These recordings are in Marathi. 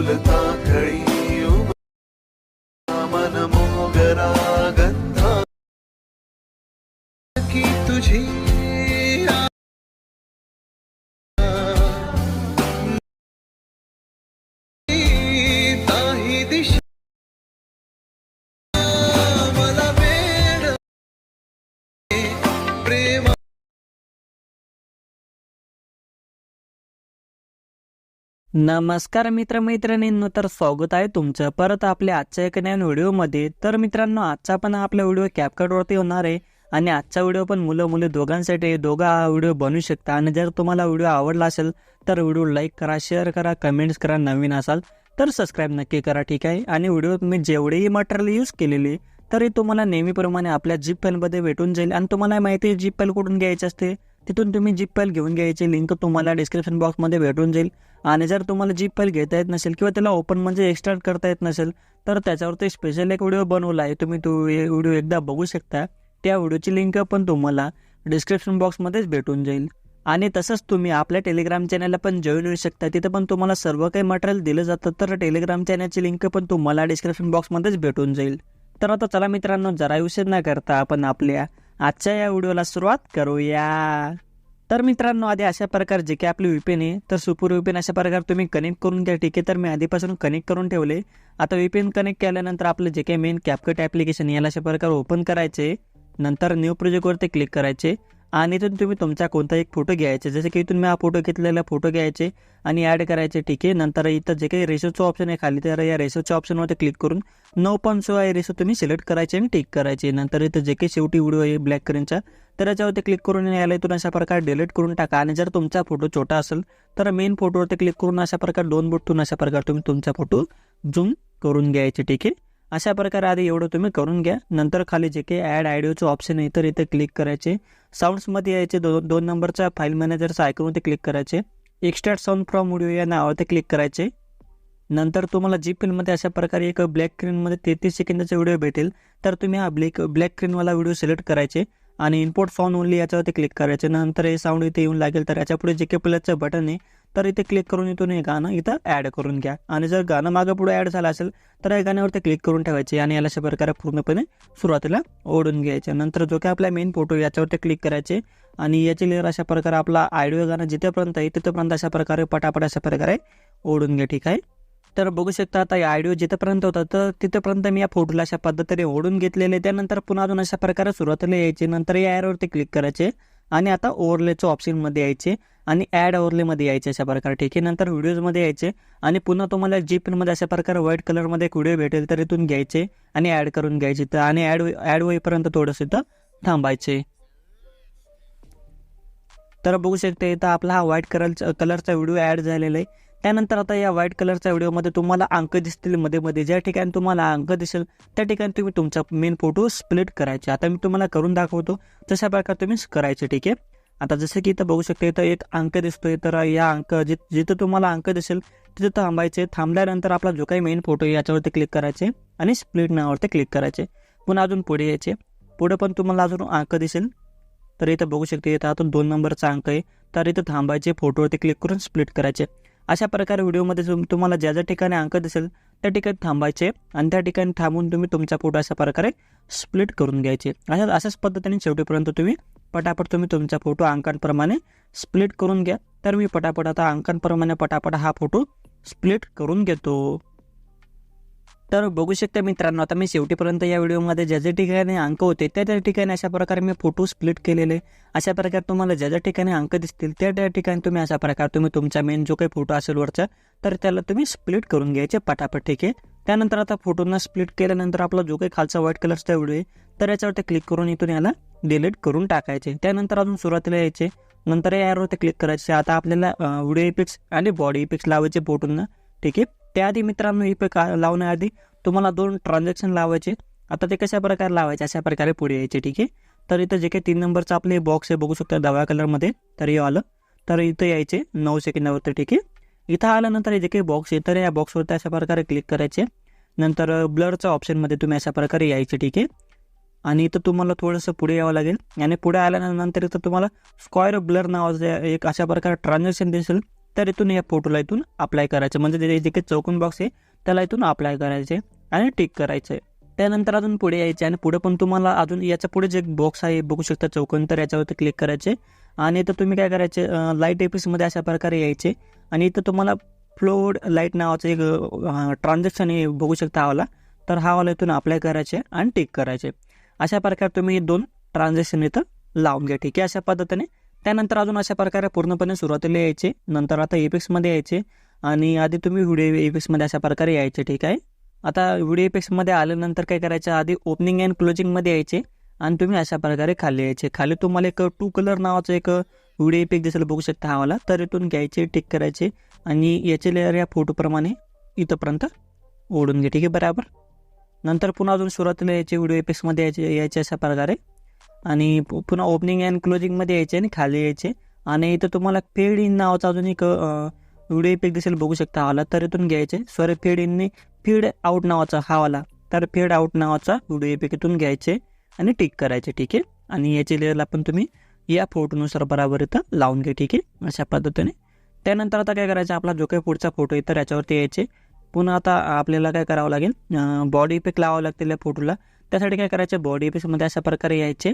फुलता खळी मन मोगरा गंधा. की तुझी नमस्कार मित्रमैत्रिणींनो तर स्वागत आहे तुमचं. परत आपल्या आजच्या एक नवीन व्हिडिओमध्ये. तर मित्रांनो आजचा पण आपला व्हिडिओ कॅपकटवरती होणार आहे. आणि आजचा व्हिडिओ पण मुलं मुली दोघांसाठी दोघा दोघं हा व्हिडिओ बनवू शकता. आणि जर तुम्हाला व्हिडिओ आवडला असेल तर व्हिडिओ लाईक करा शेअर करा कमेंट्स करा नवीन असाल तर सबस्क्राईब नक्की करा ठीक आहे? आणि व्हिडिओ तुम्ही जेवढेही मटेरियल यूज केलेली तरी तुम्हाला नेहमीप्रमाणे आपल्या जीप फाईलमध्ये भेटून जाईल. आणि तुम्हाला माहिती आहे जीप फाईल कुठून घ्यायची असते? तिथून तुम्ही जीप फाईल घेऊन घ्यायची लिंक तुम्हाला डिस्क्रिप्शन बॉक्समध्ये भेटून जाईल. आणि जर तुम्हाला जीप फाईल घेता येत नसेल किंवा त्याला ओपन म्हणजे एक्सट्राक्ट करता येत नसेल तर त्याच्यावरती स्पेशल एक व्हिडिओ बनवला आहे. तुम्ही तो व्हिडिओ एकदा बघू शकता. त्या व्हिडिओची लिंक पण तुम्हाला डिस्क्रिप्शन बॉक्समध्येच भेटून जाईल. आणि तसंच तुम्ही आपल्या टेलिग्राम चॅनलला पण जॉईन होऊ शकता. तिथं पण तुम्हाला सर्व काही मटेरियल दिलं जातं तर टेलिग्राम चॅनलची लिंक पण तुम्हाला डिस्क्रिप्शन बॉक्समध्येच भेटून जाईल. तर आता चला मित्रांनो जरा उशीर न करता आपण आपल्या आजच्या या व्हिडिओला सुरुवात करूया. तर मित्रांनो आधी अशा प्रकार जे काही आपली व्हीपीएन आहे तर सुपर व्हीपीएन अशा प्रकारे तुम्ही कनेक्ट करून घ्या ठीक आहे? तर मी आधीपासून कनेक्ट करून ठेवले. आता व्हीपीएन कनेक्ट केल्यानंतर आपलं जे काही मेन कॅपकट ॲप्लिकेशन याला अशा प्रकारे ओपन करायचे. नंतर न्यू प्रोजेक्टवरती क्लिक करायचे. आणि इथून तुम्ही तुमचा कोणता एक फोटो घ्यायचे. जसे की इथून मी हा फोटो घेतलेला फोटो घ्यायचे आणि ॲड करायचे. ठीक आहे. नंतर इथं जे काही रेशोचं ऑप्शन आहे खाली तर या रेशोच्या ऑप्शनवरती क्लिक करून नऊ पॉईंट सो आहे रेशो तुम्ही सिलेक्ट करायचे आणि टिक करायचे. नंतर इथं जे काही शेवटी व्हिडिओ आहे ब्लॅक करीनचा तर याच्यावरती क्लिक करून याला इथून अशा प्रकारे डिलीट करून टाका. आणि जर तुमचा फोटो छोटा असेल तर मेन फोटोवरती क्लिक करून अशा प्रकारे दोन बोटून अशा प्रकारे तुम्ही तुमचा फोटो झूम करून घ्यायचे. ठीक आहे. अशा प्रकारे आधी एवढं तुम्ही करून घ्या. नंतर खाली जे काही ॲड ऑडिओचं ऑप्शन आहे तर इथे क्लिक करायचे. साऊंड्समध्ये यायचे दोन दोन नंबरचा फाईल मॅनेजरचा आयकॉनवरती क्लिक करायचे. एक्स्ट्राक्ट साऊंड फ्रॉम व्हिडिओ या नावावरती क्लिक करायचे. नंतर तुम्हाला जी फिल्ममध्ये अशा प्रकारे एक ब्लॅक स्क्रीनमध्ये तेहतीस सेकंदाचा व्हिडिओ भेटेल. तर तुम्ही हा ब्लॅक ब्लॅक स्क्रीनवाला व्हिडिओ सिलेक्ट करायचे आणि इम्पोर्ट साऊंड ओनली याच्यावरती क्लिक करायचे. नंतर हे साऊंड इथे येऊन लागेल. तर याच्यापुढे जे के प्लसचं बटन आहे तर इथे क्लिक करून इथून हे गाणं. इथं ॲड करून घ्या. आणि जर गाणं मागं पुढे ॲड झालं असेल तर या गाण्यावरती क्लिक करून ठेवायचे आणि याला अशा प्रकारे पूर्णपणे सुरुवातीला ओढून घ्यायचे. नंतर जो काही आपला मेन फोटो याच्यावरती क्लिक करायचे. आणि याची लेअर अशा प्रकारे आपला आयडिओ गाणं जिथेपर्यंत आहे तिथेपर्यंत अशा प्रकारे पटापट अशा प्रकारे ओढून घ्या ठीक आहे? तर बघू शकता आता या आयडिओ जिथेपर्यंत होता तर तिथेपर्यंत मी या फोटोला अशा पद्धतीने ओढून घेतलेले. त्यानंतर पुन्हा अजून अशा प्रकारे सुरुवातीला यायचे. नंतर या ॲरवरती क्लिक करायचे. आणि आता ओवरलेचं ऑप्शनमध्ये यायचे. आणि ॲड ओव्हरलेमध्ये यायचे अशा प्रकारे. ठीक आहे नंतर व्हिडिओजमध्ये यायचे आणि पुन्हा तुम्हाला जी पिनमध्ये अशा प्रकारे व्हाईट कलरमध्ये एक व्हिडिओ भेटेल तर इथून घ्यायचे आणि ॲड करून घ्यायचे. तर आणि ॲड ॲड होईपर्यंत थोडंसं इथं थांबायचे. तर बघू शकते इथं आपला हा व्हाईट कलरचा कलरचा व्हिडिओ ॲड झालेला आहे. त्यानंतर आता या व्हाईट कलरच्या व्हिडिओमध्ये तुम्हाला अंक दिसतील मध्ये मध्ये. ज्या ठिकाणी तुम्हाला अंक दिसेल त्या ठिकाणी तुम्ही तुमचा मेन फोटो स्प्लिट करायचे. आता मी तुम्हाला करून दाखवतो तशा प्रकारे तुम्ही करायचे. ठीक आहे? आता जसं की इथं बघू शकता इथं एक अंक दिसतोय. तर या अंक जि जिथं तुम्हाला अंक दिसेल तिथं थांबायचे. थांबल्यानंतर आपला जो काही मेन फोटो आहे याच्यावरती क्लिक करायचे आणि स्प्लिट नावावरती क्लिक करायचे. पुन्हा अजून पुढे यायचे. पुढे पण तुम्हाला अजून अंक दिसेल. तर इथं बघू शकते इथं अजून दोन नंबरचा अंक आहे. तर इथं थांबायचे फोटोवरती क्लिक करून स्प्लिट करायचे. अशा प्रकारे व्हिडिओमध्ये तुम तुम्हाला ज्या ज्या ठिकाणी अंक दिसेल त्या ठिकाणी थांबायचे आणि त्या ठिकाणी थांबून तुम्ही तुमचा फोटो अशा प्रकारे स्प्लिट करून घ्यायचे. अशा अशाच पद्धतीने शेवटीपर्यंत तुम्ही पटापट तुम्ही तुमचा फोटो अंकांप्रमाणे स्प्लिट करून घ्या. तर मी पटापट आता अंकांप्रमाणे पटापट हा फोटो स्प्लिट करून घेतो. तर बघू शकता मित्रांनो आता मी शेवटीपर्यंत या व्हिडिओमध्ये ज्या ज्या ठिकाणी अंक होते त्या त्या ठिकाणी अशा प्रकारे मी फोटो स्प्लिट केलेले. अशा प्रकारे तुम्हाला ज्या ज्या ठिकाणी अंक दिसतील त्या त्या ठिकाणी तुम्ही अशा प्रकारे तुम्ही तुमचा मेन जो काही फोटो असेल वरचा तर त्याला तुम्ही स्प्लिट करून घ्यायचे पटापट ठीक आहे? त्यानंतर आता फोटोना स्प्लिट केल्यानंतर आपला जो काही खालचा व्हाईट कलरचा व्हिडिओ आहे तर याच्यावरती क्लिक करून इथून याला डिलीट करून टाकायचे. त्यानंतर अजून सुरुवातीला यायचे. नंतर या ॲरोवरती क्लिक करायचे. आता आपल्याला व्हिडिओ इफेक्ट्स आणि बॉडी इफेक्ट्स लावायचे बोटून ठीक आहे? त्याआधी मित्रांनो इफेक्ट लावण्याआधी तुम्हाला दोन ट्रान्झॅक्शन लावायचे. आता ते कशा प्रकारे लावायचे? अशा प्रकारे पुढे यायचे. ठीक आहे? तर इथं जे काही तीन नंबरचं आपले बॉक्स आहे बघू शकता दव्या कलरमध्ये तर हे आलं. तर इथं यायचे नऊ सेकंदावरती. ठीक आहे? इथं आल्यानंतर हे जे काही बॉक्स आहे तर या बॉक्सवरती अशा प्रकारे क्लिक करायचे. नंतर ब्लरच्या ऑप्शनमध्ये तुम्ही अशा प्रकारे यायचे. ठीक आहे? आणि इथं तुम्हाला थोडंसं पुढे यावं लागेल. आणि पुढे आल्यानंतर इथं तुम्हाला स्क्वायर ब्लर नावाचं एक अशा प्रकारे ट्रान्झॅक्शन दिसेल तर इथून या फोटोला इथून अप्लाय करायचं. म्हणजे जे काही चौकोन बॉक्स आहे त्याला इथून अप्लाय करायचे आणि टिक करायचं. आहे त्यानंतर अजून पुढे यायचे आणि पुढे पण तुम्हाला अजून याच्यापुढे जे बॉक्स आहे बघू शकता चौकोन तर याच्यावरती क्लिक करायचे. आणि इथं तुम्ही काय करायचे लाइट एपिसमध्ये अशा प्रकारे यायचे. आणि इथं तुम्हाला फ्लोड लाइट नावाचं एक ट्रान्झॅक्शन आहे बघू शकता हवाला. तर हा वाला इथून अप्लाय करायचे आणि टिक करायचे. अशा प्रकारे तुम्ही हे दोन ट्रान्झॅक्शन इथं लावून घ्या. ठीक आहे? अशा पद्धतीने. त्यानंतर अजून अशा प्रकारे पूर्णपणे सुरुवातीला यायचे. नंतर आता एपेक्समध्ये यायचे. आणि आधी तुम्ही व्हिडिओ एपेक्समध्ये अशा प्रकारे यायचे. ठीक आहे? आता व्हिडिओ एपेक्समध्ये आल्यानंतर काय करायचं? आधी ओपनिंग अँड क्लोजिंगमध्ये यायचे. आणि तुम्ही अशा प्रकारे खाली यायचे. खाली तुम्हाला एक टू कलर नावाचं एक व्हिडिओ इफेक्ट दिसेल बघू शकता हवाला तर इथून घ्यायचे टिक करायचे. आणि याचे लेअर या फोटोप्रमाणे इथंपर्यंत ओढून घे ठीक आहे? बरोबर? नंतर पुन्हा अजून सुरुवातीला यायचे व्हिडिओ एपिक्समध्ये यायचे यायचे अशा प्रकारे. आणि पु- पुन्हा ओपनिंग अँड क्लोजिंगमध्ये यायचे आणि खाली यायचे. आणि इथं तुम्हाला फेड इन नावाचा अजून एक व्हिडिओ इफेक्ट दिसेल बघू शकता आला तर इथून घ्यायचे. सॉरी फेड इनने फीड आउट नावाचा हा वाला. तर फेड आउट नावाचा व्हिडिओ इफेक्ट इथून घ्यायचे आणि टिक करायचे ठीक आहे? आणि याचे लेअरला पण तुम्ही या फोटोनुसार बराबर इथं लावून घ्या ठीक आहे? अशा पद्धतीने. त्यानंतर आता काय करायचं? आपला जो काही पुढचा फोटो आहे तर याच्यावरती यायचे. पुन्हा आता आपल्याला काय करावं लागेल? बॉडी इफेक्ट लावावं लागतील या फोटोला त्यासाठी काय करायचं? बॉडी इफेक्टमध्ये अशा प्रकारे यायचे.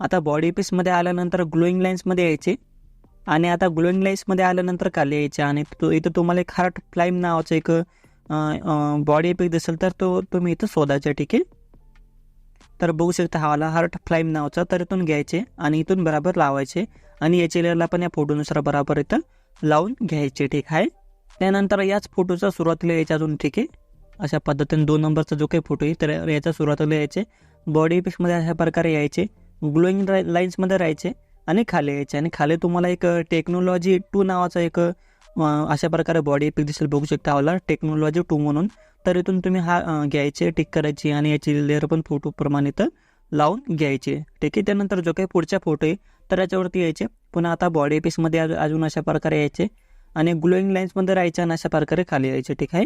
आता बॉडी पीसमध्ये आल्यानंतर ग्लोईंग लाईन्समध्ये यायचे. आणि आता ग्लोईंग लाईन्समध्ये आल्यानंतर खाली यायचे. आणि तो इथं तुम्हाला एक हार्ट फ्लाईम नावाचं एक बॉडी इफेक्ट दिसेल तर तो तुम्ही इथं शोधायचा ठीक आहे? तर बघू शकता हवाला हार्ट फ्लाईम नावाचा तर इथून घ्यायचे आणि इथून बराबर लावायचे. आणि याच्या लेअरला पण या फोटोनुसार बराबर इथं लावून घ्यायचे ठीक आहे? त्यानंतर याच फोटोचा सुरुवातीला यायचे अजून ठीक आहे. अशा पद्धतीने दोन नंबरचा जो काही फोटो आहे तर याच्या सुरुवातीला यायचे. बॉडी पिक्समध्ये अशा प्रकारे यायचे. ग्लोईंग लाईन्समध्ये राहायचे आणि खाली यायचे. आणि खाली तुम्हाला एक टेक्नॉलॉजी टू नावाचा एक अशा प्रकारे बॉडी पिक दिसेल. बघू शकता आम्हाला टेक्नॉलॉजी टू म्हणून. तर इथून तुम्ही हा घ्यायचे टिक करायची आणि याची लेअर पण फोटोप्रमाणे तर लावून घ्यायचे. ठीक आहे. त्यानंतर जो काही पुढचा फोटो आहे तर याच्यावरती यायचे. पुन्हा आता बॉडी पीसमध्ये अजून अशा प्रकारे यायचे. आणि ग्लोईंग लाईन्समध्ये राहायचे आणि अशा प्रकारे खाली यायचे ठीक आहे?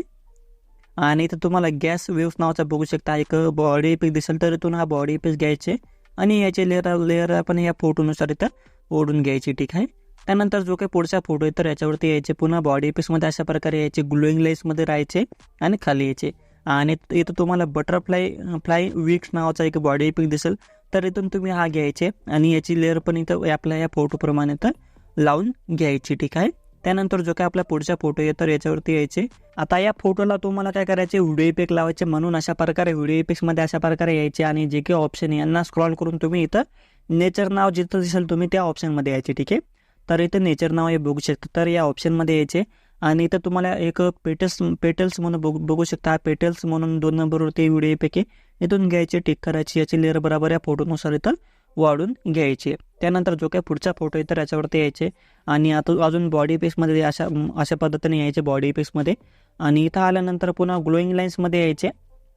आणि इथं तुम्हाला गॅस वेव्स नावाचा बघू शकता. एक बॉडी पीक दिसेल तर इथून हा बॉडी पीस घ्यायचे आणि याचे लेअर लेअर आपण या फोटोनुसार इथं ओढून घ्यायची ठीक आहे? त्यानंतर जो काही पुढचा फोटो आहे तर याच्यावरती यायचे पुन्हा बॉडी पीसमध्ये अशा प्रकारे यायचे ग्लोईंग लाईन्समध्ये राहायचे आणि खाली यायचे. आणि इथं तुम्हाला बटरफ्लाय फ्लाय विक्स नावाचा एक बॉडी पिक दिसेल तर इथून तुम्ही हा घ्यायचे आणि याची लेअर पण इथं आपल्या या फोटोप्रमाणे तर लावून घ्यायची ठीक आहे? त्यानंतर जो काय आपला पुढचा फोटो आहे तर याच्यावरती यायचे. आता या फोटोला तुम्हाला काय करायचे? व्हिडिओ इफेक्ट लावायचे म्हणून अशा प्रकारे व्हिडिओ इफेक्टमध्ये अशा प्रकारे यायचे आणि जे काही ऑप्शन आहे यांना स्क्रॉल करून तुम्ही इथं नेचर नाव जिथं दिसेल तुम्ही त्या ऑप्शनमध्ये यायचे ठीक आहे? तर इथं नेचर नाव हे बघू शकता. तर या ऑप्शनमध्ये यायचे. आणि इथं तुम्हाला एक पेटल्स पेटल्स म्हणून बघू बघू शकता. पेटल्स म्हणून दोन नंबरवरती व्हिडिओ इफेक्ट आहे. इथून घ्यायचे टिक करायची. याची लेअर बरोबर या फोटोनुसार इथं वाढून घ्यायचे. त्यानंतर जो काही पुढचा फोटो आहे तर याच्यावरती यायचे. आणि आता अजून बॉडी पेसमध्ये अशा अशा पद्धतीने यायचे बॉडी पेसमध्ये आणि इथं आल्यानंतर पुन्हा ग्लोईंग लाईन्समध्ये यायचे.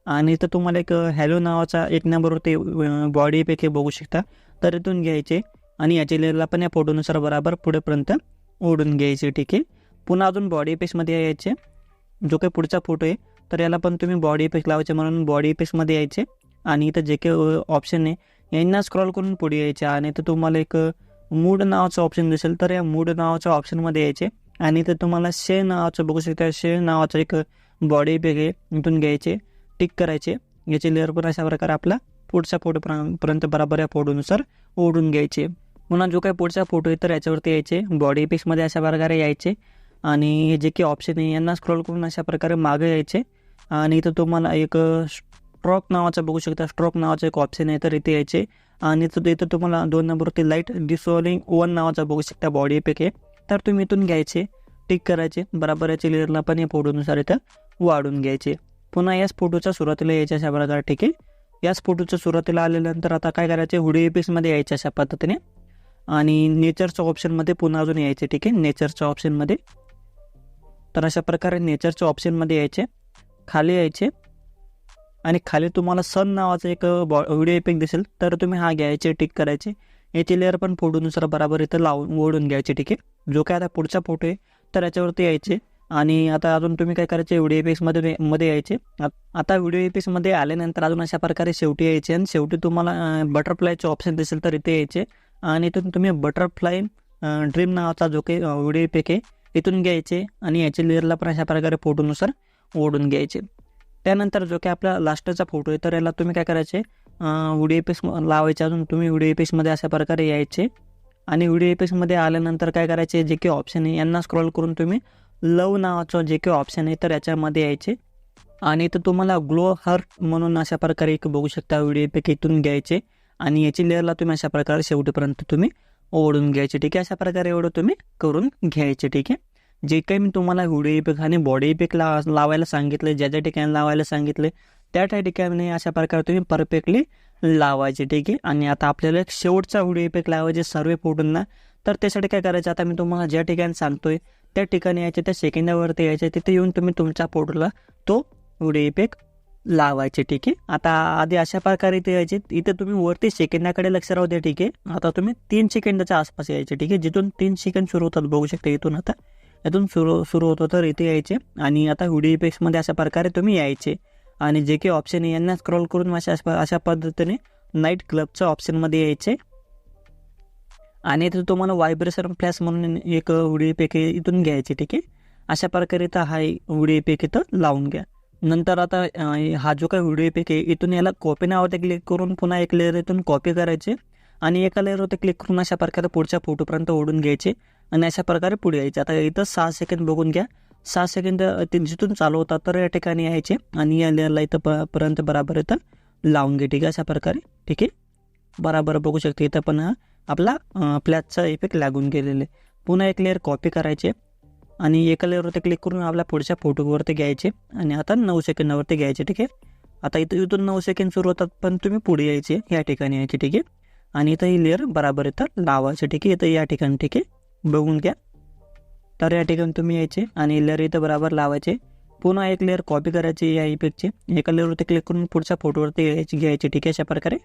आणि इथं तुम्हाला एक हॅलो नावाचा एक नंबरवरती बॉडी पेक हे बघू शकता. तर इथून घ्यायचे. आणि याचे लेला पण या फोटोनुसार बरोबर पुढेपर्यंत ओढून घ्यायचे ठीक आहे. पुन्हा अजून बॉडी पेसमध्ये यायचे. जो काही पुढचा फोटो आहे तर याला पण तुम्ही बॉडी पेस लावायचे म्हणून बॉडी पेसमध्ये यायचे. आणि इथं जे काही ऑप्शन आहे यांना स्क्रॉल करून पुढे यायचे आणि तर तुम्हाला एक मूड नावाचं ऑप्शन दिसेल. तर या मूड नावाच्या ऑप्शनमध्ये यायचे. आणि इथं तुम्हाला शे नावाचं बघू शकता शे नावाचं एक बॉडी पेक आहे इथून घ्यायचे. टिक करायचे. याचे लेअर पण अशा प्रकारे आपला पुढच्या फोटो पर्यंत बराबर या फोटोनुसार ओढून घ्यायचे. पुन्हा जो काही पुढचा फोटो आहे तर याच्यावरती यायचे. बॉडी पिक्समध्ये अशा प्रकारे यायचे. आणि हे जे काही ऑप्शन आहे यांना स्क्रॉल करून अशा प्रकारे मागे यायचे. आणि इथं तुम्हाला एक स्ट्रोक नावाचा बघू शकता. स्ट्रोक नावाचं एक ऑप्शन आहे. तर इथे यायचे. आणि इथं इथं तुम्हाला दोन नंबरवरती लाइट डिसॉलिंग वन नावाचा बघू शकता बॉडी पेक आहे. तर तुम्ही इथून घ्यायचे. टिक करायचे. बराबर याच्या लेअरला पण या फोटोनुसार इथं वाढून घ्यायचे. पुन्हा याच फोटोच्या सुरुवातीला यायच्या अशा प्रकारे ठीक आहे. याच फोटोच्या सुरुवातीला आल्यानंतर आता काय करायचे? हुडी पीसमध्ये यायचे अशा पद्धतीने. आणि नेचरच्या ऑप्शनमध्ये पुन्हा अजून यायचे ठीक आहे. नेचरच्या ऑप्शनमध्ये तर अशा प्रकारे नेचरच्या ऑप्शनमध्ये यायचे. खाली यायचे. आणि खाली तुम्हाला सन नावाचं एक बॉ व्हिडिओ इफेक्ट दिसेल. तर तुम्ही हा घ्यायचे टिक करायचे. याची लेअर पण फोटोनुसार बराबर इथं लावून ओढून घ्यायचे ठीक आहे. जो काय आता पुढचा फोटो आहे तर याच्यावरती यायचे. आणि आता अजून तुम्ही काय करायचे व्हिडिओ इफेक्ट्समध्ये मध्ये यायचे. आता व्हिडिओ इफेक्ट्समध्ये आल्यानंतर अजून अशा प्रकारे शेवटी यायचे. आणि शेवटी तुम्हाला बटरफ्लायचे ऑप्शन दिसेल तर इथे यायचे. आणि इथून तुम्ही बटरफ्लाय ड्रीम नावाचा जो काही व्हिडिओ इफेक्ट आहे इथून घ्यायचे. आणि याचे लेअरला पण अशा प्रकारे फोटोनुसार ओढून घ्यायचे. त्यानंतर जो काही आपला लास्टचा फोटो आहे तर याला तुम्ही काय करायचे? व्हिडिओ पेस लावायचे अजून. तुम्ही व्हिडिओ पेसमध्ये अशा प्रकारे यायचे. आणि व्हिडिओ पेसमध्ये आल्यानंतर काय करायचे? जे काही ऑप्शन आहे यांना स्क्रॉल करून तुम्ही लव नावाचं जे काही ऑप्शन आहे तर याच्यामध्ये यायचे. आणि इथं तुम्हाला ग्लो हर्ट म्हणून अशा प्रकारे एक बघू शकता व्हिडिओ एपेक इथून घ्यायचे. आणि याची लेअरला तुम्ही अशा प्रकारे शेवटीपर्यंत तुम्ही ओढून घ्यायचे. ठीक आहे? अशा प्रकारे एवढं तुम्ही करून घ्यायचे. ठीक आहे? जे काही मी तुम्हाला व्हिडिओ इफेक्ट आणि बॉडी इफेक्ट ला लावायला सांगितले ज्या ज्या ठिकाणी लावायला सांगितले त्या त्या ठिकाणी अशा प्रकारे तुम्ही परफेक्टली लावायचे ठीक आहे? आणि आता आपल्याला एक शेवटचा व्हिडिओ इफेक्ट लावायचे सर्व फोटोंना. तर त्यासाठी काय करायचं? आता मी तुम्हाला ज्या ठिकाणी सांगतोय त्या ठिकाणी यायचे त्या सेकंदावरती यायचे तिथे येऊन तुम्ही तुमच्या फोटोला तो व्हिडिओ इफेक्ट लावायचे ठीक आहे? आता आधी अशा प्रकारे इथे यायचे इथे तुम्ही वरती सेकंदाकडे लक्ष राहू द्या ठीक आहे? आता तुम्ही तीन सेकंदाच्या आसपास यायचे ठीक आहे? जिथून तीन सेकंद सुरू होतात बघू शकता इथून आता. यातून सुरू सुरू होतं तर इथे यायचे. आणि आता व्हिडिओ इफेक्ट्समध्ये अशा प्रकारे तुम्ही यायचे. आणि जे काही ऑप्शन आहे यांना स्क्रॉल करून अशा अशा पद्धतीने नाईट क्लबच्या ऑप्शनमध्ये यायचे. आणि इथे तुम्हाला व्हायब्रेशन फ्लॅश म्हणून एक व्हिडिओ पेक इथून घ्यायचे ठीक आहे? अशा प्रकारे इथं हा व्हिडिओ पेक इथं लावून घ्या. नंतर आता हा जो काही व्हिडिओ पेक आहे इथून याला कॉपी नावावरती क्लिक करून पुन्हा एक लेअर इथून कॉपी करायचे. आणि एका लेअरवरती क्लिक करून अशा प्रकारे पुढच्या फोटोपर्यंत ओढून घ्यायचे. आणि अशा प्रकारे पुढे यायचे. आता इथं सहा सेकंद बघून घ्या. सहा सेकंद ते जिथून चालू होतात तर या ठिकाणी यायचे. आणि या लेअरला इथं प पर्यंत बराबर इथं लावून घे ठीक आहे? अशा प्रकारे. ठीक आहे? बराबर बघू शकते इथं पण आपला फ्लॅटचा इफेक्ट लागून गेलेले पुन्हा एक लेअर कॉपी करायचे. आणि एका लेअरवरती क्लिक करून आपल्या पुढच्या फोटोवरती घ्यायचे. आणि आता नऊ सेकंदावरती घ्यायचे. ठीक आहे? आता इथं इथून नऊ सेकंड सुरू होतात पण तुम्ही पुढे यायचे. या ठिकाणी यायचे. ठीक आहे? आणि इथं ही लेअर बराबर इथं लावायचे. ठीक आहे? इथं या ठिकाणी. ठीक आहे? बघून घ्या. तर या ठिकाणी तुम्ही यायचे आणि लेअर इथं बराबर लावायचे. पुन्हा एक लेअर कॉपी करायची या इफेक्टची एका लेअरवरती क्लिक करून पुढच्या फोटोवरती यायची घ्यायची ठीक आहे? अशा प्रकारे.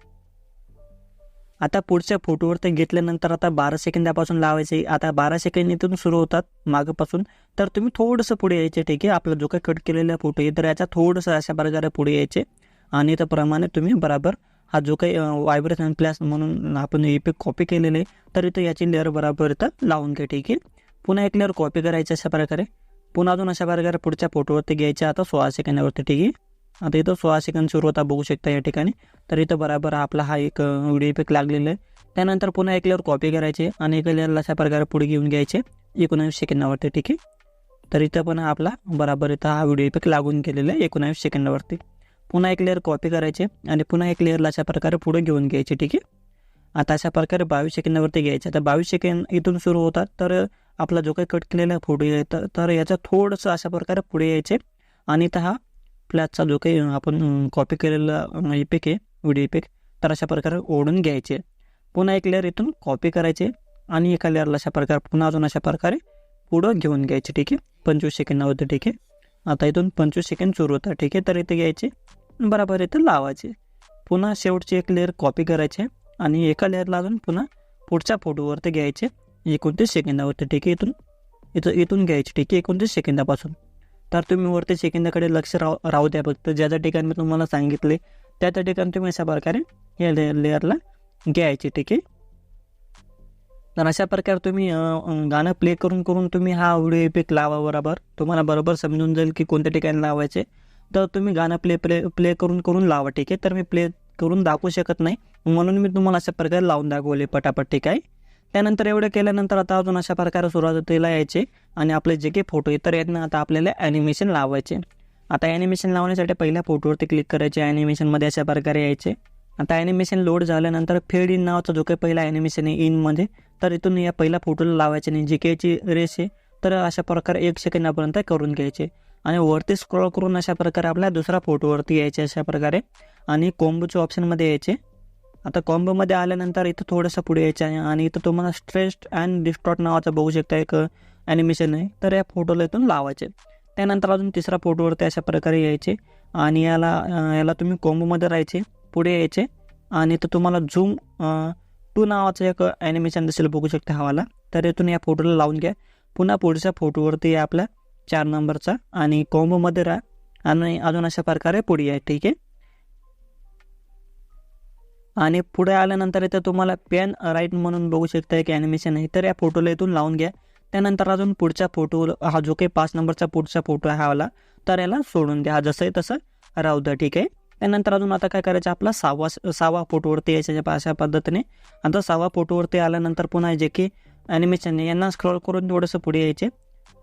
आता पुढच्या फोटोवरती घेतल्यानंतर आता बारा सेकंदापासून लावायचे. आता बारा सेकंद इथून सुरू होतात मागपासून. तर तुम्ही थोडंसं पुढे यायचे ठीक आहे? आपला जो काही कट केलेला फोटो आहे तर याचा थोडंसं अशा प्रकारे पुढे यायचे. आणि त्याप्रमाणे तुम्ही बराबर हा जो काही वायब्रेशन प्लॅस म्हणून आपण इफेक्ट कॉपी केलेले तर इथं याची लेअर बराबर इथं लावून घे ठीक आहे? पुन्हा एक लेअर कॉपी करायची अशा प्रकारे. पुन्हा अजून अशा प्रकारे पुढच्या फोटोवरती घ्यायचे आता सोळा सेकंदावरती ठीक आहे? आता इथं सोळा सेकंद सुरू होता बघू शकता या ठिकाणी. तर इथं बराबर आपला हा एक व्हिडिओ इफेक्ट लागलेला आहे. त्यानंतर पुन्हा एक लेअर कॉपी करायची आणि एक लेअरला अशा प्रकारे पुढे घेऊन घ्यायचे एकोणावीस सेकंदावरती ठीक आहे? तर इथं पण आपला बराबर इथं हा व्हिडिओ इफेक्ट लागून गेलेला आहे एकोणावीस सेकंदावरती. पुन्हा एक लेअर कॉपी करायचे आणि पुन्हा एक लेअरला अशा प्रकारे पुढे घेऊन घ्यायचे ठीक आहे? आता अशा प्रकारे बावीस सेकंदावरती घ्यायचे. आता बावीस सेकंद इथून सुरू होतात तर आपला जो काही कट केलेला फोटो आहे तर याचा थोडंसं अशा प्रकारे पुढे यायचे. आणि इथं हा फ्लॅटचा जो काही आपण कॉपी केलेला इपेक आहे व्हिडिओ इपेक तर अशा प्रकारे ओढून घ्यायचे. पुन्हा एक लेअर इथून कॉपी करायचे आणि एका लेअरला अशा प्रकारे पुन्हा अजून अशा प्रकारे पुढं घेऊन घ्यायचे ठीक आहे? पंचवीस सेकंदावरती ठीक आहे? आता इथून पंचवीस सेकंड सुरू होतं. ठीक आहे तर इथे घ्यायचे. बराबर इथं लावायचे. पुन्हा शेवटची एक लेअर कॉपी करायचे आणि एका लेअरला अजून पुन्हा पुढच्या फोटोवरती घ्यायचे. एकोणतीस सेकंदावरती ठीक आहे इथून. इथं इथून घ्यायचे ठीक आहे एकोणतीस सेकंदापासून. तर तुम्ही वरती सेकंदाकडे लक्ष राव राहू द्या फक्त. ज्या ज्या ठिकाणी मी तुम्हाला सांगितले त्या त्या ठिकाणी तुम्ही अशा प्रकारे या लेअर लेअरला घ्यायचे ठीक आहे. तर अशा प्रकारे तुम्ही गाणं प्ले करून करून तुम्ही हा व्हिडिओ इफेक्ट लावा बरोबर. तुम्हाला बरोबर समजून जाईल की कोणत्या ठिकाणी लावायचे. तर तुम्ही गाणं प्ले प्ले प्ले करून करून लावा ठीक आहे? तर मी प्ले करून दाखवू शकत नाही. म्हणून मी तुम्हाला अशा प्रकारे लावून दाखवले पटापट ठीक आहे? त्यानंतर एवढं केल्यानंतर आता अजून अशा प्रकारे सुरुवातीला यायचे आणि आपले जे काही फोटो आहेत तर यांना आता आपल्याला ॲनिमेशन लावायचे. आता ॲनिमेशन लावण्यासाठी पहिल्या फोटोवरती क्लिक करायचे. ॲनिमेशनमध्ये अशा प्रकारे यायचे. आता ॲनिमेशन लोड झाल्यानंतर फेड इन नावाचा जो काही पहिला ॲनिमेशन आहे इनमध्ये तर इथून या पहिल्या फोटोला लावायचे आणि जी कायची रेस आहे तर अशा प्रकारे एक सेकंदापर्यंत करून घ्यायचे. आणि वरती स्क्रॉल करून अशा प्रकारे आपल्या दुसऱ्या फोटोवरती यायचे अशा प्रकारे. आणि कॉम्बोच्या ऑप्शनमध्ये यायचे. आता कॉम्बोमध्ये आल्यानंतर इथं थोडंसं पुढे यायचं आहे. आणि इथं तुम्हाला स्ट्रेस्ड अँड डिस्टॉर्ट नावाचं बघू शकता एक ॲनिमेशन आहे. तर या फोटोला इथून लावायचे. त्यानंतर अजून तिसऱ्या फोटोवरती अशा प्रकारे यायचे. आणि याला याला तुम्ही कॉम्बोमध्ये राहायचे. पुढे यायचे. आणि इथं तुम्हाला झूम टू नावाचं एक ॲनिमेशन दिसेल बघू शकता हवाला तर इथून या फोटोला लावून घ्या. पुन्हा पुढच्या फोटोवरती या आपल्या चार नंबरचा आणि कॉम्बोमध्ये राहा. आणि अजून अशा प्रकारे पुढे आहे ठीक आहे? आणि पुढे आल्यानंतर इथं तुम्हाला पेन राईट म्हणून बघू शकता एक ॲनिमेशन आहे. तर या फोटोला इथून लावून घ्या. त्यानंतर अजून पुढच्या फोटो हा जो काही पाच नंबरचा पुढचा फोटो आहे हा तर याला सोडून द्या हा जसं आहे तसं राहू द्या ठीक आहे? त्यानंतर अजून आता काय करायचं आपला सहावा सहावा फोटोवरती यायच्या अशा पद्धतीने. आता सहावा फोटोवरती आल्यानंतर पुन्हा जे की ॲनिमेशन यांना स्क्रॉल करून थोडंसं पुढे यायचे.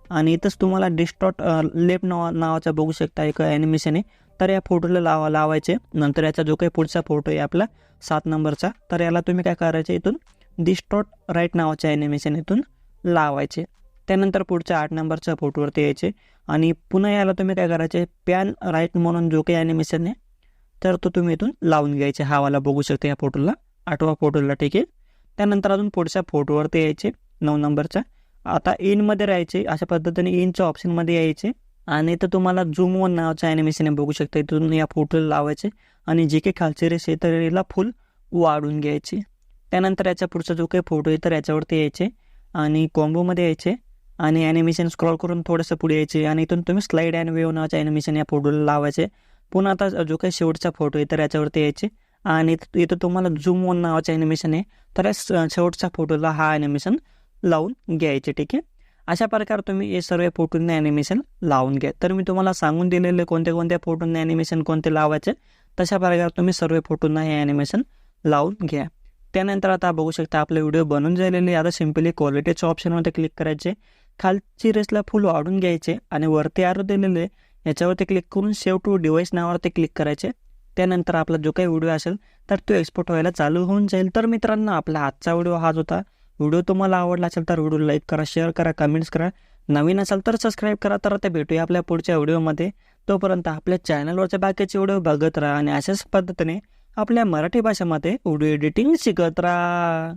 आणि इथंच तुम्हाला डिस्टॉट लेफ्ट नावा नावाचा बघू शकता एक ॲनिमेशन आहे. तर या फोटोला लावा लावायचे. नंतर याचा जो काही पुढचा फोटो आहे आपला सात नंबरचा. तर याला तुम्ही काय करायचे इथून डिस्टॉट राईट नावाच्या ॲनिमेशन इथून लावायचे. त्यानंतर पुढच्या आठ नंबरच्या फोटोवरती यायचे. आणि पुन्हा याला तुम्ही काय करायचे पॅन राईट म्हणून जो काही ॲनिमेशन आहे तर तो तुम्ही इथून लावून घ्यायचे. हा वाला बघू शकता या फोटोला आठवा फोटोला ठीक आहे. त्यानंतर अजून पुढच्या फोटोवरती यायचे. नऊ नंबरच्या. आता इनमध्ये राहायचे. अशा पद्धतीने इनच्या ऑप्शनमध्ये यायचे. आणि तर तुम्हाला झूम वन नावाच्या ॲनिमेशन बघू शकता. इथून या फोटोला लावायचे. आणि जे काही खालचे रेस आहे तर याला फुल वाढून घ्यायचे. त्यानंतर याच्या पुढचा जो काही फोटो आहे तर याच्यावरती यायचे. आणि कॉम्बोमध्ये यायचे. आणि ॲनिमेशन स्क्रॉल करून थोडंसं पुढे यायचे. आणि इथून तुम्ही स्लाईड अँड वेव नावाच्या ॲनिमेशन या फोटोला लावायचे. पुन्हा आता जो काही शेवटचा फोटो आहे तर याच्यावरती यायचे. आणि इथं तुम्हाला झूम वन नावाचं ॲनिमेशन आहे. तर या स- शेवटच्या फोटोला हा ॲनिमेशन लावून घ्यायचे ठीक आहे? अशा प्रकारे तुम्ही हे सर्व फोटोंना ॲनिमेशन लावून घ्या. तर मी तुम्हाला सांगून दिलेले कोणत्या कोणत्या फोटोंना ॲनिमेशन कोणते लावायचे तशा प्रकारे तुम्ही सर्व फोटोंना हे ॲनिमेशन लावून घ्या. त्यानंतर आता बघू शकता आपले व्हिडिओ बनून झालेले आता सिम्पली क्वालिटीच्या ऑप्शनवरती क्लिक करायचे. खालची रेसला फुल वाढून घ्यायचे आणि वरती आरो दिलेले याच्यावरती क्लिक करून सेव्ह टू डिवाईस नावावरती क्लिक करायचे. त्यानंतर आपला जो काही व्हिडिओ असेल तर तो एक्सपोर्ट व्हायला चालू होऊन जाईल. तर मित्रांनो आपला आजचा व्हिडिओ हाच होता. व्हिडिओ तुम्हाला आवडला असेल तर व्हिडिओ लाईक करा शेअर करा कमेंट्स करा. नवीन असेल तर सबस्क्राईब करा. तर आता भेटूया आपल्या पुढच्या व्हिडिओमध्ये तोपर्यंत आपल्या चॅनलवरच्या बाकीचे व्हिडिओ बघत राहा आणि अशाच पद्धतीने आपल्या मराठी भाषेमध्ये व्हिडिओ एडिटिंग शिकत राहा.